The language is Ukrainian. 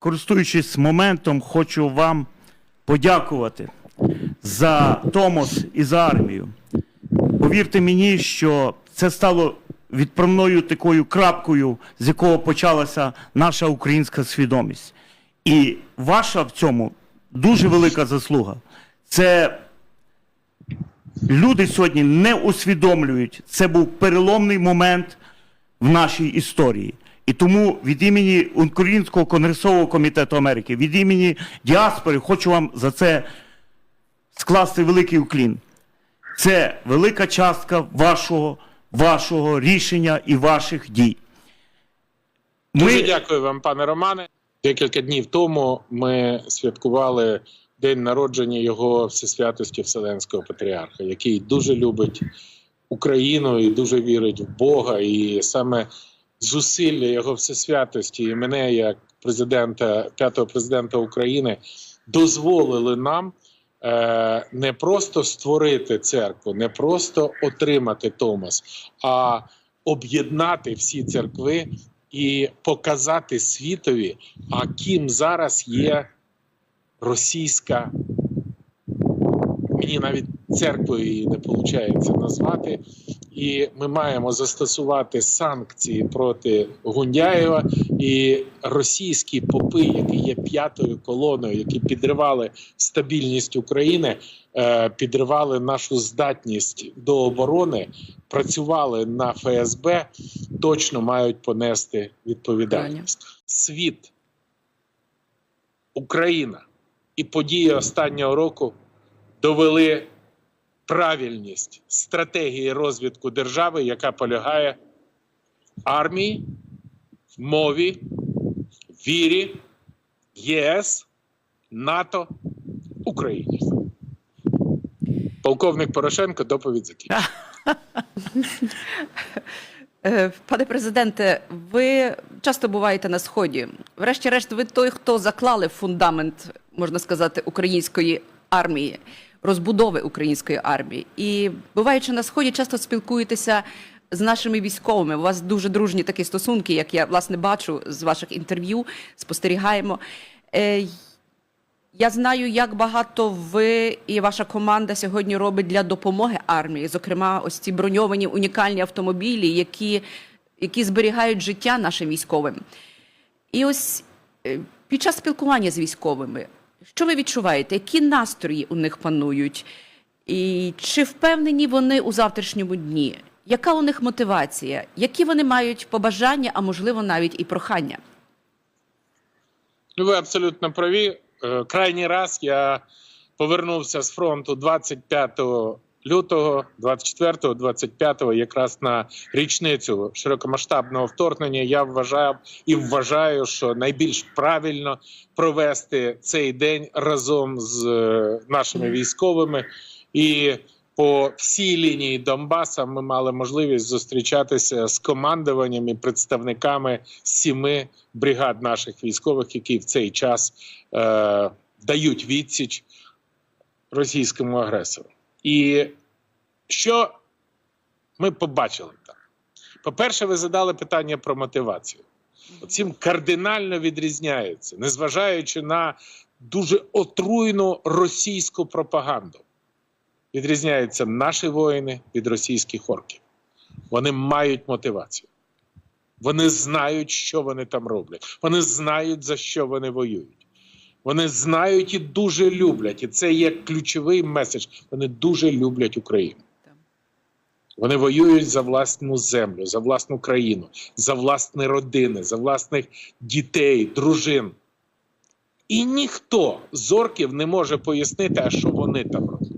користуючись моментом, хочу вам подякувати за Томос і за армію. Повірте мені, що це стало відправною такою крапкою, з якого почалася наша українська свідомість. І ваша в цьому дуже велика заслуга. Це люди сьогодні не усвідомлюють. Це був переломний момент в нашій історії. І тому від імені Українського конгресового комітету Америки, від імені діаспори, хочу вам за це скласти великий уклін. Це велика частка вашого, вашого рішення і ваших дій. Дуже дякую вам, пане Романе. Декілька днів тому ми святкували день народження його всесвятості Вселенського патріарха, який дуже любить Україну і дуже вірить в Бога. І саме зусилля його всесвятості і мене, як президента п'ятого президента України, дозволили нам е, не просто створити церкву, не просто отримати Томас, а об'єднати всі церкви і показати світові, а ким зараз є російська. Мені навіть церквою її не виходить назвати, і ми маємо застосувати санкції проти Гундяєва і російські попи, які є п'ятою колоною, які підривали стабільність України, е, підривали нашу здатність до оборони, працювали на ФСБ, точно мають понести відповідальність. Світ, Україна і події останнього року довели правильність стратегії розвитку держави, яка полягає в армії, мові, вірі, ЄС, НАТО, Україні. Полковник Порошенко доповідь закінчена. Пане президенте, ви часто буваєте на сході. Врешті-решт, ви той, хто заклали фундамент, можна сказати, української армії, розбудови української армії. І буваючи на сході, часто спілкуєтеся з нашими військовими. У вас дуже дружні такі стосунки, як я власне бачу з ваших інтерв'ю, спостерігаємо. Е, я знаю, як багато ви і ваша команда сьогодні робить для допомоги армії. Зокрема, ось ці броньовані унікальні автомобілі, які, які зберігають життя нашим військовим. І ось е, під час спілкування з військовими, що ви відчуваєте? Які настрої у них панують? І чи впевнені вони у завтрашньому дні? Яка у них мотивація? Які вони мають побажання, а можливо навіть і прохання? Ну, ви абсолютно праві. Е, Крайній раз я повернувся з фронту 25 лютого, 24 25 якраз на річницю широкомасштабного вторгнення. Я вважав і вважаю, що найбільш правильно провести цей день разом з е, нашими військовими і. По всій лінії Донбаса ми мали можливість зустрічатися з командуванням і представниками сіми бригад наших військових, які в цей час е, дають відсіч російському агресору. І що ми побачили там? По-перше, ви задали питання про мотивацію. Цим кардинально відрізняється, незважаючи на дуже отруйну російську пропаганду. Відрізняються наші воїни від російських орків. Вони мають мотивацію. Вони знають, що вони там роблять. Вони знають, за що вони воюють. Вони знають і дуже люблять. І це є ключовий меседж. Вони дуже люблять Україну. Вони воюють за власну землю, за власну країну, за власні родини, за власних дітей, дружин. І ніхто зорків не може пояснити, а що вони там роблять.